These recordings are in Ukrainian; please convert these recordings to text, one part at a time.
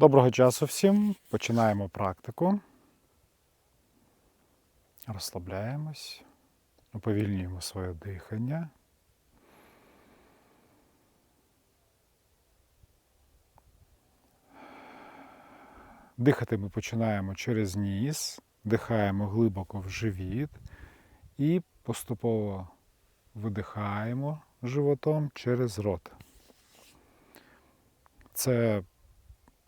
Доброго часу всім. Починаємо практику. Розслабляємось, уповільнюємо своє дихання. Дихати ми починаємо через ніс, дихаємо глибоко в живіт і поступово видихаємо животом через рот. Це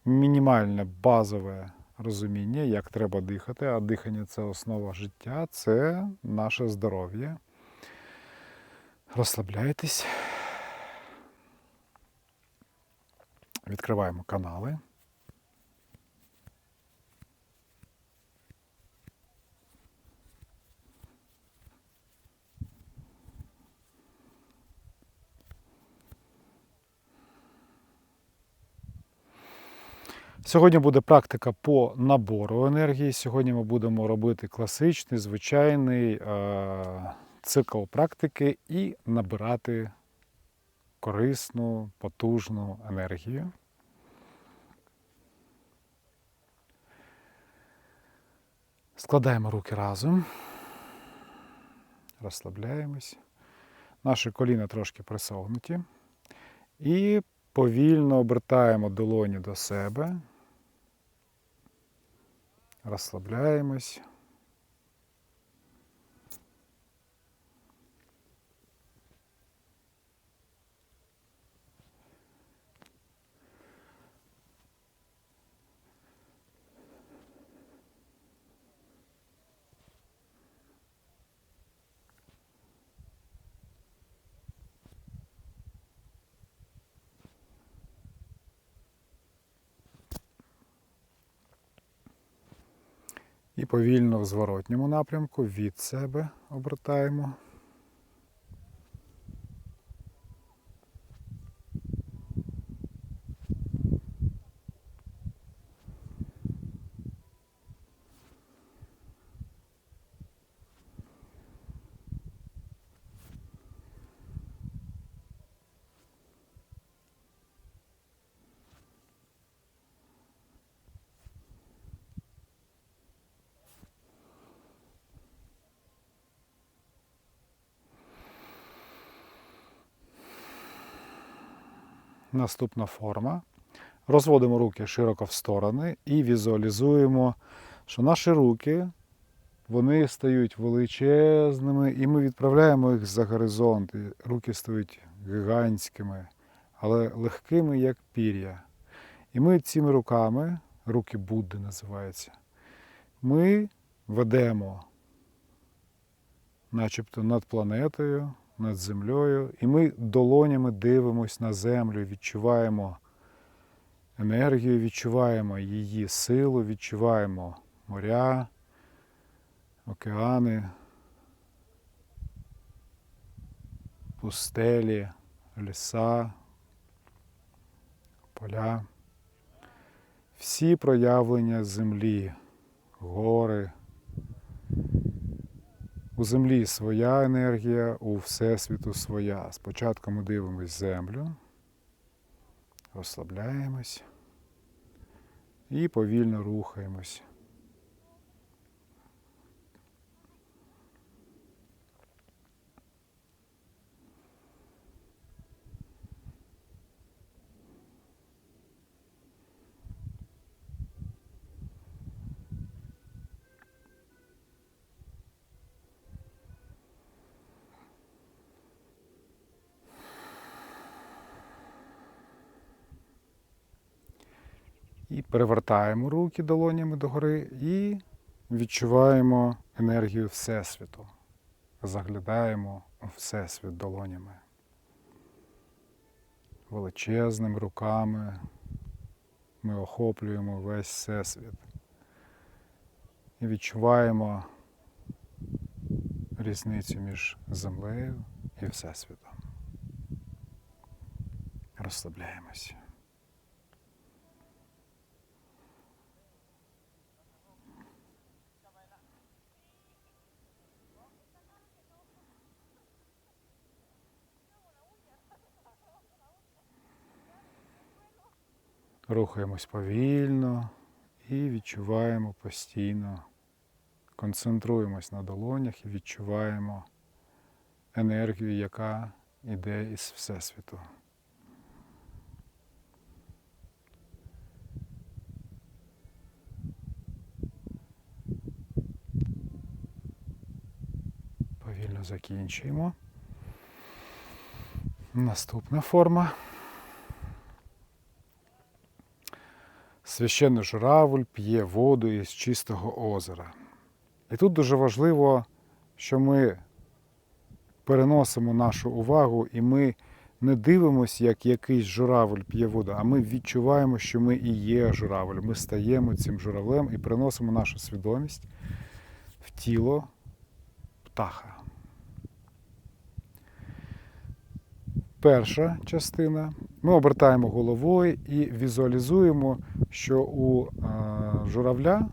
мінімальне базове розуміння, як треба дихати, а дихання це основа життя, це наше здоров'я. Розслабляйтесь. Відкриваємо канали. Сьогодні буде практика по набору енергії. Сьогодні ми будемо робити класичний, звичайний е- цикл практики і набирати корисну, потужну енергію. Складаємо руки разом, розслабляємось. Наші коліна трошки присогнуті. І повільно обертаємо долоні до себе. Розслабляємось. Повільно в зворотньому напрямку від себе обертаємо. Наступна форма. Розводимо руки широко в сторони і візуалізуємо, що наші руки вони стають величезними, і ми відправляємо їх за горизонт. Руки стають гігантськими, але легкими, як пір'я. І ми цими руками, руки Будди називаються, ми ведемо, начебто над планетою, над землею, і ми долонями дивимось на землю, відчуваємо енергію, відчуваємо її силу, відчуваємо моря, океани, пустелі, ліса, поля. Всі проявлення землі, гори. У землі своя енергія, у Всесвіту своя. Спочатку ми дивимось землю, розслабляємось і повільно рухаємось. І перевертаємо руки долонями догори і відчуваємо енергію Всесвіту. Заглядаємо у Всесвіт долонями. Величезними руками ми охоплюємо весь Всесвіт. І відчуваємо різницю між землею і Всесвітом. Розслабляємось. Рухаємось повільно і відчуваємо постійно. Концентруємось на долонях і відчуваємо енергію, яка йде із Всесвіту. Повільно закінчуємо. Наступна форма. Священний журавль п'є воду із чистого озера. І тут дуже важливо, що ми переносимо нашу увагу і ми не дивимося, як якийсь журавль п'є воду, а ми відчуваємо, що ми і є журавль. Ми стаємо цим журавлем і переносимо нашу свідомість в тіло птаха. Перша частина. Ми обертаємо головою і візуалізуємо, що у журавля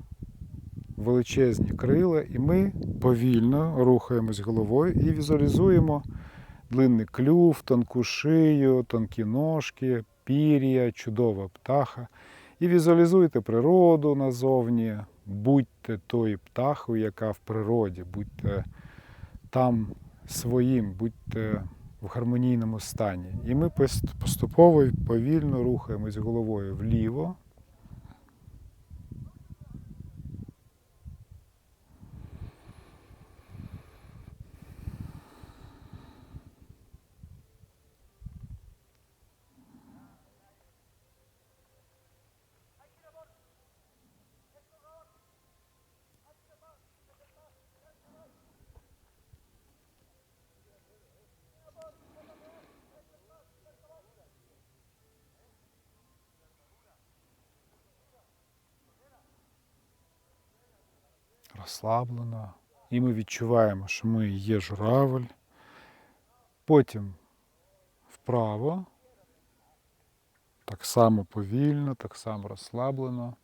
величезні крила, і ми повільно рухаємось головою і візуалізуємо длинний клюв, тонку шию, тонкі ножки, пір'я, чудова птаха. І візуалізуйте природу назовні, будьте тою птахою, яка в природі, будьте там своїм, будьте в гармонійному стані. І ми поступово повільно рухаємось головою вліво. Розслаблено. І ми відчуваємо, що ми є журавель. Потім вправо. Так само повільно, так само розслаблено.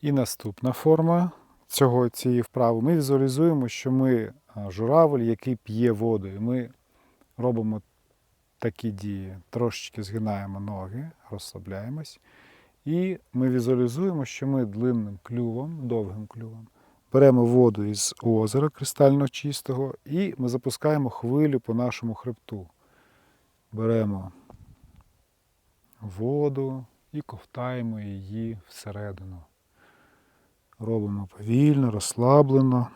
І наступна форма цього, цієї вправи. Ми візуалізуємо, що ми а, журавель, який п'є воду. І ми робимо такі дії. Трошечки згинаємо ноги, розслабляємось. І ми візуалізуємо, що ми длинним клювом, довгим клювом, беремо воду із озера кристально чистого, і ми запускаємо хвилю по нашому хребту. Беремо воду і ковтаємо її всередину. Робимо повільно, розслаблено.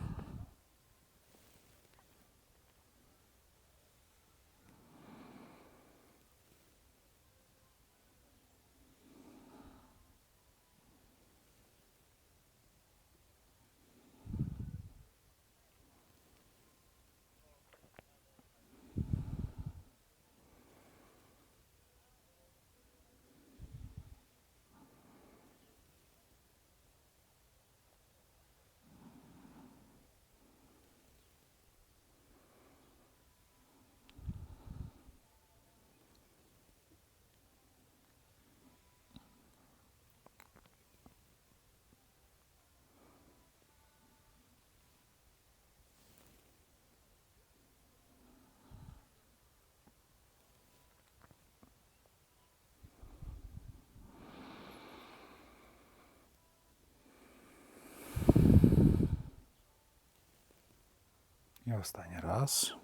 І останній раз.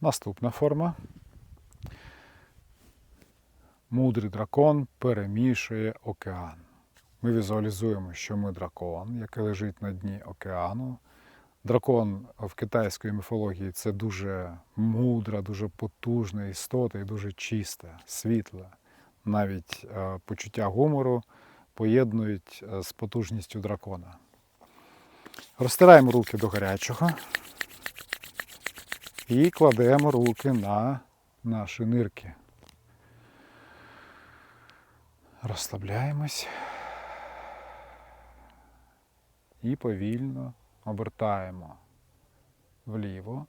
Наступна форма. Мудрий дракон перемішує океан. Ми візуалізуємо, що ми дракон, який лежить на дні океану. Дракон в китайської міфології це дуже мудра, дуже потужна істота і дуже чиста, світла. Навіть е, почуття гумору поєднують е, з потужністю дракона. Розтираємо руки до гарячого. І кладемо руки на наші нирки. Розслабляємось. І повільно обертаємо вліво.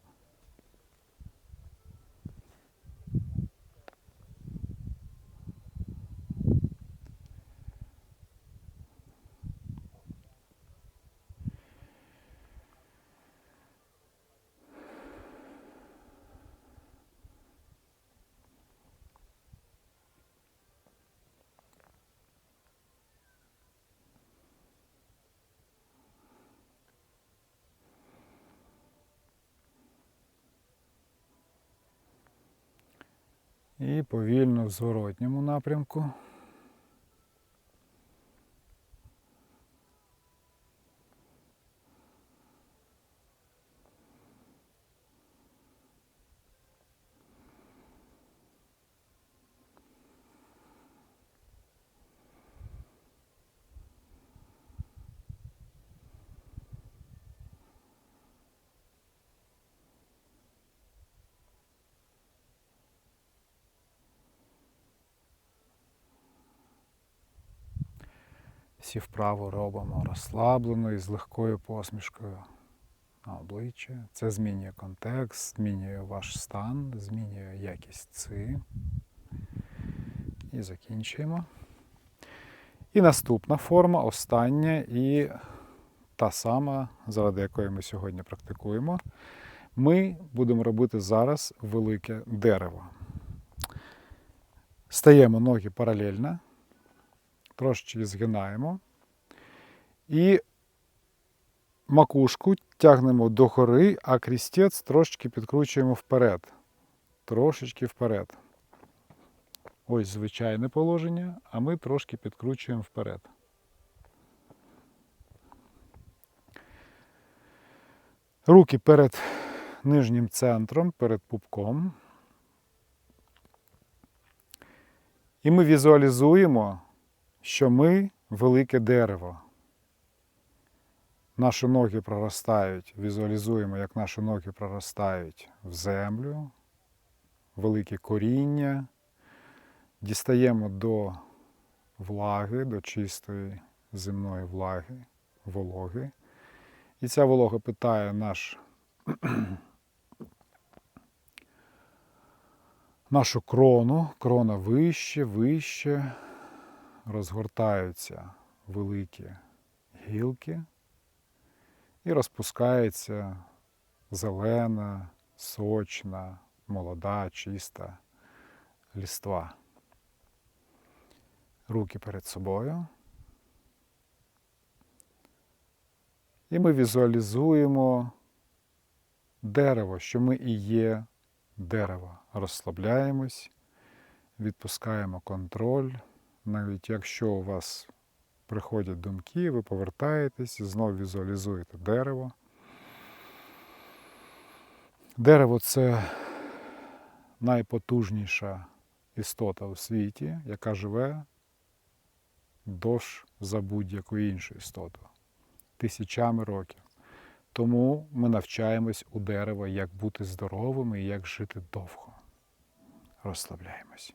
І повільно в зворотньому напрямку. Всі вправо робимо розслаблено і з легкою посмішкою на обличчя. Це змінює контекст, змінює ваш стан, змінює якість ци. І закінчуємо. І наступна форма, остання і та сама, заради якої ми сьогодні практикуємо. Ми будемо робити зараз велике дерево. Стаємо ноги паралельно, трошечки згинаємо. І макушку тягнемо догори, а крістець трошечки підкручуємо вперед. Трошечки вперед. Ось звичайне положення, а ми трошки підкручуємо вперед. Руки перед нижнім центром, перед пупком. І ми візуалізуємо, що ми велике дерево. Наші ноги проростають, візуалізуємо, як наші ноги проростають в землю, велике коріння, дістаємо до влаги, до чистої земної влаги, вологи. І ця волога питає наш, нашу крону, крона вище, вище, розгортаються великі гілки і розпускається зелена, сочна, молода, чиста ліства. Руки перед собою. І ми візуалізуємо дерево, що ми і є дерево. Розслабляємось, відпускаємо контроль. Навіть якщо у вас приходять думки, ви повертаєтесь і знову візуалізуєте дерево. Дерево це найпотужніша істота у світі, яка живе довш за будь-яку іншу істоту тисячами років. Тому ми навчаємось у дерева, як бути здоровими і як жити довго. Розслабляємось.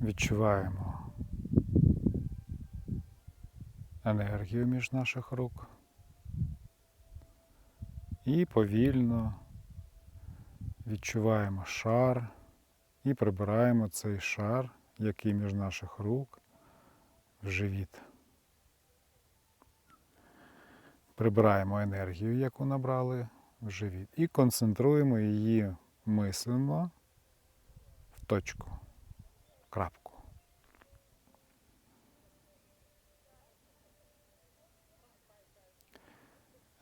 Відчуваємо енергію між наших рук. І повільно відчуваємо шар і прибираємо цей шар, який між наших рук в живіт. Прибираємо енергію, яку набрали в живіт, і концентруємо її мислено в точку, в крапку.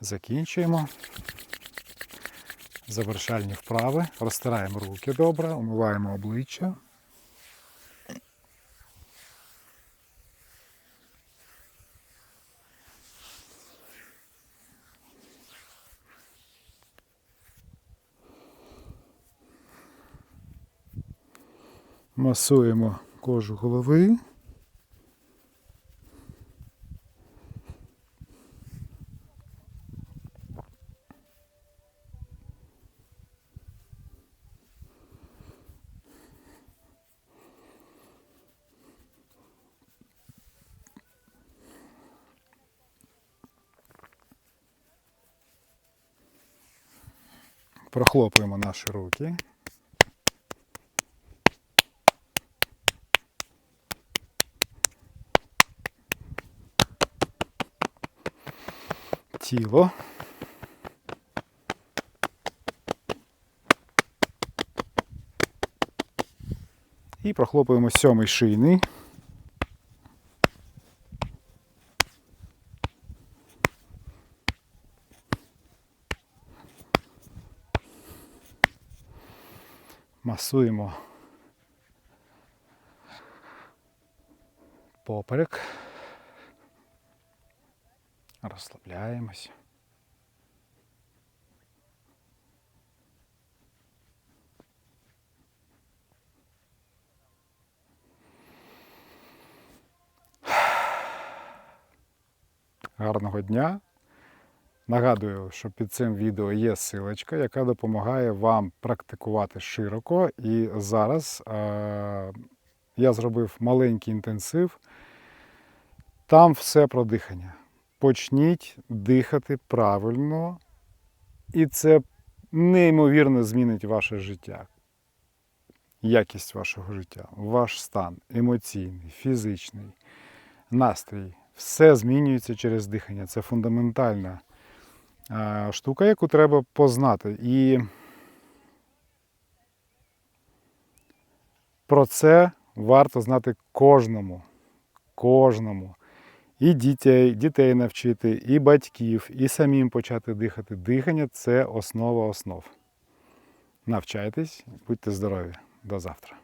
Закінчуємо. Завершальні вправи. Розтираємо руки добре, умиваємо обличчя. Масуємо кожу голови. Прохлопуємо наші руки. Тіло. І прохлопуємо сьомий шийний. Масуємо поперек. Розслабляємось. Гарного дня. Нагадую, що під цим відео є силочка, яка допомагає вам практикувати широко. І зараз е- я зробив маленький інтенсив. Там все про дихання. Почніть дихати правильно, і це неймовірно змінить ваше життя, якість вашого життя, ваш стан емоційний, фізичний, настрій. Все змінюється через дихання. Це фундаментальна штука, яку треба познати. І про це варто знати кожному. Кожному. І дітей, дітей навчити, і батьків, і самим почати дихати. Дихання це основа основ. Навчайтесь, будьте здорові. До завтра.